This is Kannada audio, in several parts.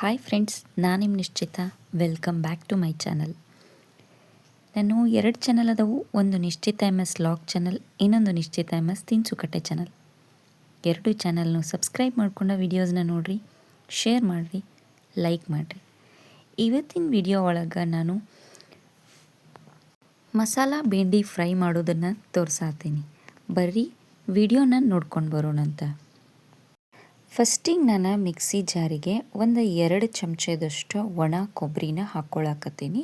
ಹಾಯ್ ಫ್ರೆಂಡ್ಸ್ ನಾನು ನಿಮ್ಮ ನಿಶ್ಚಿತ. Welcome back to my channel ನಾನು ಎರಡು ಚಾನಲ್ ಅದಾವು. ಒಂದು ನಿಶ್ಚಿತ ಎಂ ಎಸ್ ಲಾಗ್ ಚಾನಲ್ ಇನ್ನೊಂದು ನಿಶ್ಚಿತ ಎಂ ಎಸ್ ತಿನ್ಸುಕಟ್ಟೆ ಚಾನಲ್ ಎರಡು ಚಾನಲ್ನು ಸಬ್ಸ್ಕ್ರೈಬ್ ಮಾಡ್ಕೊಂಡ ವೀಡಿಯೋಸ್ನ ನೋಡಿರಿ ಶೇರ್ ಮಾಡಿರಿ ಲೈಕ್ ಮಾಡಿರಿ. ಇವತ್ತಿನ ವಿಡಿಯೋ ಒಳಗೆ ನಾನು ಮಸಾಲ ಬೇಂಡಿ ಫ್ರೈ ಮಾಡೋದನ್ನು ತೋರಿಸಾತೀನಿ. ಬರ್ರಿ ವಿಡಿಯೋನ ನೋಡ್ಕೊಂಡು ಬರೋಣಂತ. ಫಸ್ಟಿಗೆ ನಾನು ಮಿಕ್ಸಿ ಜಾರಿಗೆ ಒಂದು ಎರಡು ಚಮಚದಷ್ಟು ಒಣ ಕೊಬ್ಬರಿನ ಹಾಕ್ಕೊಳಕತ್ತೀನಿ.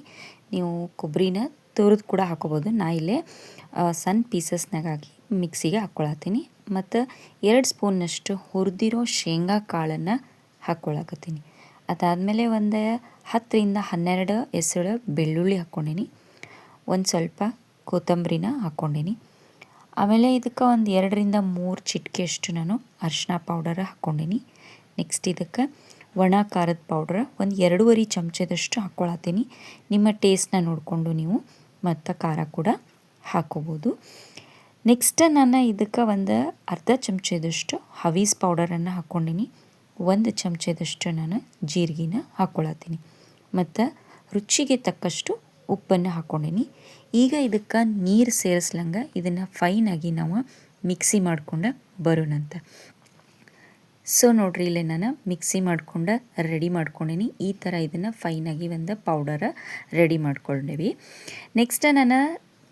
ನೀವು ಕೊಬ್ಬರಿನ ತುರಿದು ಕೂಡ ಹಾಕೋಬೋದು ನಾ ಇಲ್ಲೇ ಸಣ್ಣ ಪೀಸಸ್ನಾಗಾಗಿ ಮಿಕ್ಸಿಗೆ ಹಾಕ್ಕೊಳತ್ತೀನಿ. ಮತ್ತು ಎರಡು ಸ್ಪೂನ್ನಷ್ಟು ಹುರಿದಿರೋ ಶೇಂಗಾ ಕಾಳನ್ನು ಹಾಕ್ಕೊಳಕತ್ತೀನಿ. ಅದಾದಮೇಲೆ ಒಂದು ಹತ್ತರಿಂದ ಹನ್ನೆರಡು ಹೆಸರು ಬೆಳ್ಳುಳ್ಳಿ ಹಾಕ್ಕೊಂಡೀನಿ. ಒಂದು ಸ್ವಲ್ಪ ಕೊತ್ತಂಬರಿನ ಹಾಕ್ಕೊಂಡೀನಿ. ಆಮೇಲೆ ಇದಕ್ಕೆ ಒಂದು ಎರಡರಿಂದ ಮೂರು ಚಿಟಿಕೆಯಷ್ಟು ನಾನು ಅರಿಶಿನ ಪೌಡರ್ ಹಾಕ್ಕೊಂಡೀನಿ. ನೆಕ್ಸ್ಟ್ ಇದಕ್ಕೆ ಒಣ ಖಾರದ ಪೌಡ್ರ್ ಒಂದು ಎರಡೂವರೆ ಚಮಚದಷ್ಟು ಹಾಕ್ಕೊಳತ್ತೀನಿ ನಿಮ್ಮ ಟೇಸ್ಟ್ನ ನೋಡಿಕೊಂಡು ನೀವು ಮತ್ತು ಖಾರ ಕೂಡ ಹಾಕೋಬೋದು. ನೆಕ್ಸ್ಟ್ ನಾನು ಇದಕ್ಕೆ ಒಂದು ಅರ್ಧ ಚಮಚದಷ್ಟು ಹವೀಸ್ ಪೌಡರನ್ನು ಹಾಕ್ಕೊಂಡಿನಿ. ಒಂದು ಚಮಚದಷ್ಟು ನಾನು ಜೀರಿಗೆನ ಹಾಕ್ಕೊಳತ್ತೀನಿ ಮತ್ತು ರುಚಿಗೆ ತಕ್ಕಷ್ಟು ಉಪ್ಪನ್ನು ಹಾಕ್ಕೊಂಡಿನಿ. ಈಗ ಇದಕ್ಕೆ ನೀರು ಸೇರಿಸ್ಲಂಗೆ ಇದನ್ನು ಫೈನಾಗಿ ನಾವು ಮಿಕ್ಸಿ ಮಾಡ್ಕೊಂಡು ಬರೋಣಂತ. ಸೊ ನೋಡ್ರಿ, ಇಲ್ಲೇ ನಾನು ಮಿಕ್ಸಿ ಮಾಡ್ಕೊಂಡು ರೆಡಿ ಮಾಡ್ಕೊಂಡೀನಿ. ಈ ಥರ ಇದನ್ನು ಫೈನಾಗಿ ಒಂದು ಪೌಡರ ರೆಡಿ ಮಾಡ್ಕೊಂಡೇವಿ. ನೆಕ್ಸ್ಟ್ ನಾನು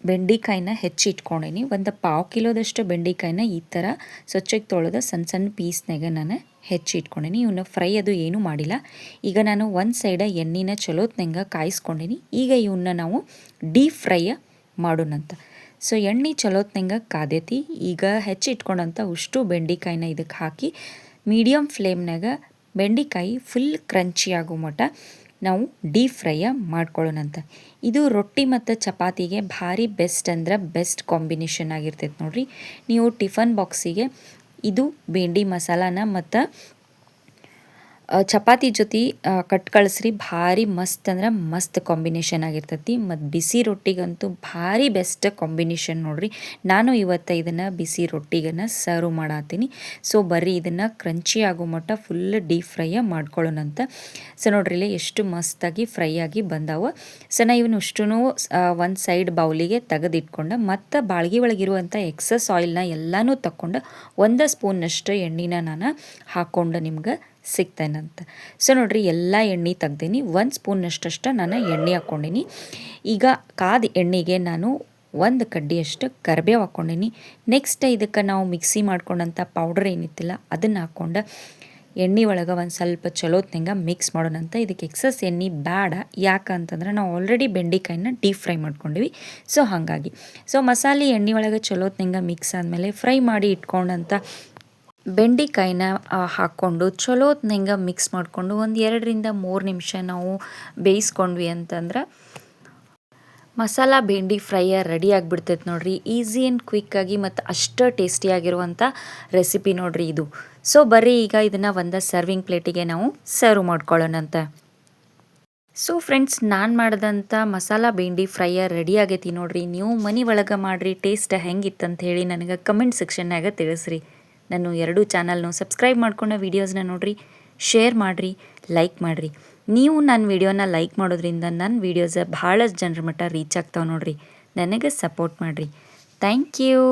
ಬೆಂಡೆಕಾಯಿನ ಹೆಚ್ಚಿಟ್ಕೊಂಡೀನಿ ಒಂದು ಪಾವು ಕಿಲೋದಷ್ಟು ಬೆಂಡೆಕಾಯಿನ ಈ ಥರ ಸ್ವಚ್ಛಕ್ಕೆ ತೊಳೆದ ಸಣ್ಣ ಸಣ್ಣ ಪೀಸ್ನಾಗ ನಾನು ಹೆಚ್ಚಿಟ್ಕೊಂಡೀನಿ ಇವನ್ನ ಫ್ರೈ ಅದು ಏನೂ ಮಾಡಿಲ್ಲ. ಈಗ ನಾನು ಒಂದು ಸೈಡ ಎಣ್ಣೆನ ಚಲೋತ್ನಂಗೆ ಕಾಯಿಸ್ಕೊಂಡೀನಿ. ಈಗ ಇವನ್ನ ನಾವು ಡೀಪ್ ಫ್ರೈ ಮಾಡೋಣಂತ. ಸೊ ಎಣ್ಣೆ ಚಲೋತ್ನಂಗೆ ಕಾದೈತಿ. ಈಗ ಹೆಚ್ಚಿಟ್ಕೊಂಡಂಥ ಉಷ್ಟು ಬೆಂಡೆಕಾಯಿನ ಇದಕ್ಕೆ ಹಾಕಿ ಮೀಡಿಯಮ್ ಫ್ಲೇಮ್ನಾಗ ಬೆಂಡೆಕಾಯಿ ಫುಲ್ ಕ್ರಂಚಿ ಆಗೋ ಮಟ್ಟ ನಾವು ಡೀಪ್ ಫ್ರೈಯ ಮಾಡ್ಕೊಳ್ಳೋಣಂತ ಇದು ರೊಟ್ಟಿ ಮತ್ತು ಚಪಾತಿಗೆ ಭಾರಿ ಬೆಸ್ಟ್ ಅಂದ್ರೆ ಬೆಸ್ಟ್ ಕಾಂಬಿನೇಷನ್ ಆಗಿರ್ತೈತೆ ನೋಡಿರಿ. ನೀವು ಟಿಫನ್ ಬಾಕ್ಸಿಗೆ ಇದು, ಬೆಂಡಿ ಮಸಾಲಾನ ಮತ್ತು ಚಪಾತಿ ಜೊತೆ ಕಟ್ ಕಳಿಸ್ರಿ, ಭಾರಿ ಮಸ್ತ್ ಅಂದ್ರೆ ಮಸ್ತ್ ಕಾಂಬಿನೇಷನ್ ಆಗಿರ್ತೈತಿ. ಮತ್ತು ಬಿಸಿ ರೊಟ್ಟಿಗಂತೂ ಭಾರಿ ಬೆಸ್ಟ್ ಕಾಂಬಿನೇಷನ್ ನೋಡ್ರಿ. ನಾನು ಇವತ್ತು ಇದನ್ನು ಬಿಸಿ ರೊಟ್ಟಿಗನ್ನು ಸರ್ವ್ ಮಾಡತ್ತೀನಿ ಸೊ ಬರ್ರಿ ಇದನ್ನು ಕ್ರಂಚಿ ಆಗೋ ಮಟ್ಟ ಫುಲ್ ಡೀಪ್ ಫ್ರೈಯ ಮಾಡ್ಕೊಳ್ಳೋಣಂತ ಸೊ ನೋಡ್ರಿ ಇಲ್ಲಿ ಎಷ್ಟು ಮಸ್ತಾಗಿ ಫ್ರೈ ಆಗಿ ಬಂದಾವ. ಸೊ ನಾ ಇವನು ಅಷ್ಟೂ ಒಂದು ಸೈಡ್ ಬೌಲಿಗೆ ತೆಗೆದಿಟ್ಕೊಂಡು ಮತ್ತು ಬಾಳ್ಗೆ ಒಳಗಿರುವಂಥ ಎಕ್ಸಸ್ ಆಯಿಲ್ನ ಎಲ್ಲನೂ ತಕ್ಕೊಂಡು ಒಂದು ಸ್ಪೂನ್ನಷ್ಟು ಎಣ್ಣೆನ ನಾನು ಹಾಕ್ಕೊಂಡು ನಿಮ್ಗೆ ಸಿಗ್ತೇನಂತ. ಸೊ ನೋಡಿರಿ, ಎಲ್ಲ ಎಣ್ಣೆ ತೆಗ್ದೀನಿ. ಒಂದು ಸ್ಪೂನ್ನಷ್ಟಷ್ಟು ನಾನು ಎಣ್ಣೆ ಹಾಕ್ಕೊಂಡಿನಿ. ಈಗ ಕಾದ ಎಣ್ಣೆಗೆ ನಾನು ಒಂದು ಕಡ್ಡಿಯಷ್ಟು ಕರಿಬೇವು ಹಾಕ್ಕೊಂಡೀನಿ. ನೆಕ್ಸ್ಟ್ ಇದಕ್ಕೆ ನಾವು ಮಿಕ್ಸಿ ಮಾಡ್ಕೊಂಡಂಥ ಪೌಡರ್ ಏನಿತ್ತಿಲ್ಲ, ಅದನ್ನು ಹಾಕ್ಕೊಂಡು ಎಣ್ಣೆ ಒಳಗೆ ಒಂದು ಸ್ವಲ್ಪ ಚಲೋತ್ನಂಗೆ ಮಿಕ್ಸ್ ಮಾಡೋಣಂತ. ಇದಕ್ಕೆ ಎಕ್ಸಸ್ ಎಣ್ಣೆ ಬೇಡ ಯಾಕಂತಂದ್ರೆ ನಾವು ಆಲ್ರೆಡಿ ಬೆಂಡೆಕಾಯಿನ ಡೀಪ್ ಫ್ರೈ ಮಾಡ್ಕೊಂಡಿವಿ. ಸೊ ಹಾಗಾಗಿ. ಸೊ ಮಸಾಲೆ ಎಣ್ಣೆ ಒಳಗೆ ಚಲೋತ್ನಂಗೆ ಮಿಕ್ಸ್ ಆದಮೇಲೆ ಫ್ರೈ ಮಾಡಿ ಇಟ್ಕೊಂಡಂಥ ಬೆಂಡೆಕಾಯಿನ ಹಾಕ್ಕೊಂಡು ಚಲೋತ್ನಂಗೆ ಮಿಕ್ಸ್ ಮಾಡಿಕೊಂಡು ಒಂದು ಎರಡರಿಂದ ಮೂರು ನಿಮಿಷ ನಾವು ಬೇಯಿಸ್ಕೊಂಡ್ವಿ ಅಂತಂದ್ರೆ ಮಸಾಲ ಬೆಂಡಿ ಫ್ರೈಯ ರೆಡಿ ಆಗಿಬಿಡ್ತೈತೆ ನೋಡ್ರಿ. ಈಸಿ ಆ್ಯಂಡ್ ಕ್ವಿಕ್ಕಾಗಿ ಮತ್ತು ಅಷ್ಟು ಟೇಸ್ಟಿಯಾಗಿರುವಂಥ ರೆಸಿಪಿ ನೋಡ್ರಿ ಇದು. ಸೊ ಬರ್ರಿ ಈಗ ಇದನ್ನು ಒಂದು ಸರ್ವಿಂಗ್ ಪ್ಲೇಟಿಗೆ ನಾವು ಸರ್ವ್ ಮಾಡ್ಕೊಳ್ಳೋಣಂತ ಸೊ ಫ್ರೆಂಡ್ಸ್ ನಾನು ಮಾಡಿದಂಥ ಮಸಾಲ ಬೆಂಡಿ ಫ್ರೈಯ ರೆಡಿ ಆಗೈತಿ ನೋಡ್ರಿ. ನೀವು ಮನೆ ಒಳಗೆ ಮಾಡಿರಿ ಟೇಸ್ಟ್ ಹೆಂಗಿತ್ತಂತ ಹೇಳಿ ನನಗೆ ಕಮೆಂಟ್ ಸೆಕ್ಷನ್ನಾಗ ತಿಳಿಸ್ರಿ. ನಾನು ಎರಡೂ ಚಾನಲ್ನು ಸಬ್ಸ್ಕ್ರೈಬ್ ಮಾಡ್ಕೊಂಡ ವೀಡಿಯೋಸ್ನ ನೋಡಿರಿ ಶೇರ್ ಮಾಡಿರಿ ಲೈಕ್ ಮಾಡಿರಿ. ನೀವು ನನ್ನ ವಿಡಿಯೋನ ಲೈಕ್ ಮಾಡೋದ್ರಿಂದ ನನ್ನ ವೀಡಿಯೋಸ ಭಾಳಷ್ಟು ಜನರ ಮಟ್ಟ ರೀಚ್ ಆಗ್ತಾವೆ ನೋಡಿರಿ. ನನಗೆ ಸಪೋರ್ಟ್ ಮಾಡಿರಿ. Thank you